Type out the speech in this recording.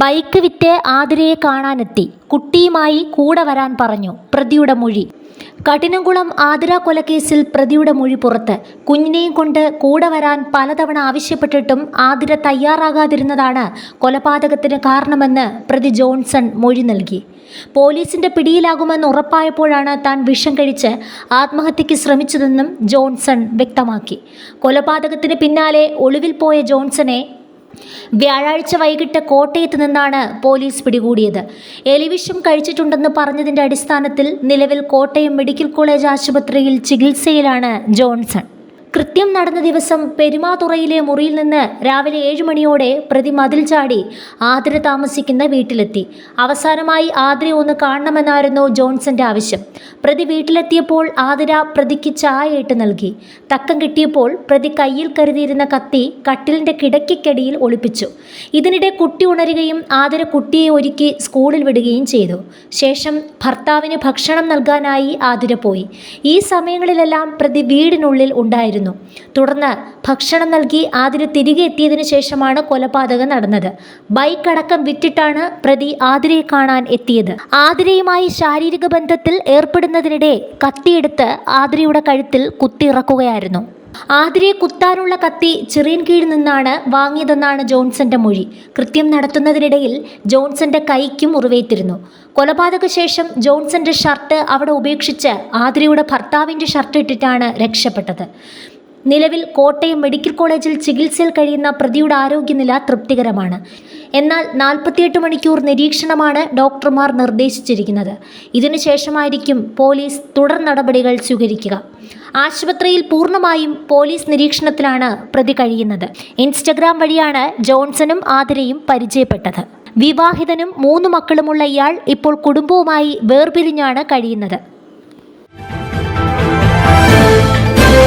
Bike വിറ്റ് ആതിരയെ കാണാനെത്തി. കുട്ടിയുമായി കൂടെ വരാൻ പറഞ്ഞു പ്രതിയുടെ മൊഴി. കഠിനംകുളം ആതിര കൊലക്കേസിൽ പ്രതിയുടെ മൊഴി പുറത്ത്. കുഞ്ഞിനെയും കൊണ്ട് കൂടെ വരാൻ പലതവണ ആവശ്യപ്പെട്ടിട്ടും ആതിര തയ്യാറാകാതിരുന്നതാണ് കൊലപാതകത്തിന് കാരണമെന്ന് പ്രതി ജോൺസൺ മൊഴി നൽകി. പോലീസിന്റെ പിടിയിലാകുമെന്ന് ഉറപ്പായപ്പോഴാണ് താൻ വിഷം കഴിച്ച് ആത്മഹത്യയ്ക്ക് ശ്രമിച്ചതെന്നും ജോൺസൺ വ്യക്തമാക്കി. കൊലപാതകത്തിന് പിന്നാലെ ഒളിവിൽ പോയ ജോൺസനെ വ്യാഴാഴ്ച വൈകിട്ട് കോട്ടയത്ത് നിന്നാണ് പോലീസ് പിടികൂടിയത്. എലിവിഷം കഴിച്ചിട്ടുണ്ടെന്ന് പറഞ്ഞതിന്റെ അടിസ്ഥാനത്തിൽ നിലവിൽ കോട്ടയം മെഡിക്കൽ കോളേജ് ആശുപത്രിയിൽ ചികിത്സയിലാണ് ജോൺസൺ. കൃത്യം നടന്ന ദിവസം പെരുമാതുറയിലെ മുറിയിൽ നിന്ന് രാവിലെ ഏഴ് മണിയോടെ പ്രതി മതിൽ ചാടി ആതിര താമസിക്കുന്ന വീട്ടിലെത്തി. അവസാനമായി ആതിര ഒന്ന് കാണണമെന്നായിരുന്നു ജോൺസന്റെ ആവശ്യം. പ്രതി വീട്ടിലെത്തിയപ്പോൾ ആതിര പ്രതിക്ക് ചായയിട്ട് നൽകി. തക്കം കിട്ടിയപ്പോൾ പ്രതി കയ്യിൽ കരുതിയിരുന്ന കത്തി കട്ടിലിന്റെ കിടക്കിക്കടിയിൽ ഒളിപ്പിച്ചു. ഇതിനിടെ കുട്ടി ഉണരുകയും ആതിര കുട്ടിയെ ഒരുക്കി സ്കൂളിൽ വിടുകയും ചെയ്തു. ശേഷം ഭർത്താവിന് ഭക്ഷണം നൽകാനായി ആതിര പോയി. ഈ സമയങ്ങളിലെല്ലാം പ്രതി വീടിനുള്ളിൽ ഉണ്ടായിരുന്നു തുടർന്ന് ഭക്ഷണം നൽകി ആതിര തിരികെ എത്തിയതിനു ശേഷമാണ് കൊലപാതകം നടന്നത്. ബൈക്ക് അടക്കം വിറ്റിട്ടാണ് പ്രതി ആതിരയെ കാണാൻ എത്തിയത്. ആതിരയുമായി ശാരീരിക ബന്ധത്തിൽ ഏർപ്പെടുന്നതിനിടെ കത്തിയെടുത്ത് ആതിരയുടെ കഴുത്തിൽ കുത്തിയിറക്കുകയായിരുന്നു ആതിരയെ കുത്താനുള്ള കത്തി ചെറിയൻ കീഴിൽ നിന്നാണ് വാങ്ങിയതെന്നാണ് ജോൺസന്റെ മൊഴി. കൃത്യം നടത്തുന്നതിനിടയിൽ ജോൺസന്റെ കൈക്കും മുറിവേറ്റിരുന്നു കൊലപാതക ശേഷം ജോൺസന്റെ ഷർട്ട് അവിടെ ഉപേക്ഷിച്ച് ആതിരയുടെ ഭർത്താവിന്റെ ഷർട്ട് ഇട്ടിട്ടാണ് രക്ഷപ്പെട്ടത്. നിലവിൽ കോട്ടയം മെഡിക്കൽ കോളേജിൽ ചികിത്സയിൽ കഴിയുന്ന പ്രതിയുടെ ആരോഗ്യനില തൃപ്തികരമാണ്. എന്നാൽ നാൽപ്പത്തിയെട്ട് മണിക്കൂർ നിരീക്ഷണമാണ് ഡോക്ടർമാർ നിർദ്ദേശിച്ചിരിക്കുന്നത്. ഇതിനുശേഷമായിരിക്കും പോലീസ് തുടർ നടപടികൾ സ്വീകരിക്കുക. ആശുപത്രിയിൽ പൂർണമായും പോലീസ് നിരീക്ഷണത്തിലാണ് പ്രതി കഴിയുന്നത്. ഇൻസ്റ്റഗ്രാം വഴിയാണ് ജോൺസണും ആതിരയും പരിചയപ്പെട്ടത്. വിവാഹിതനും മൂന്ന് മക്കളുമുള്ള ഇയാൾ ഇപ്പോൾ കുടുംബവുമായി വേർപിരിഞ്ഞാണ് കഴിയുന്നത്.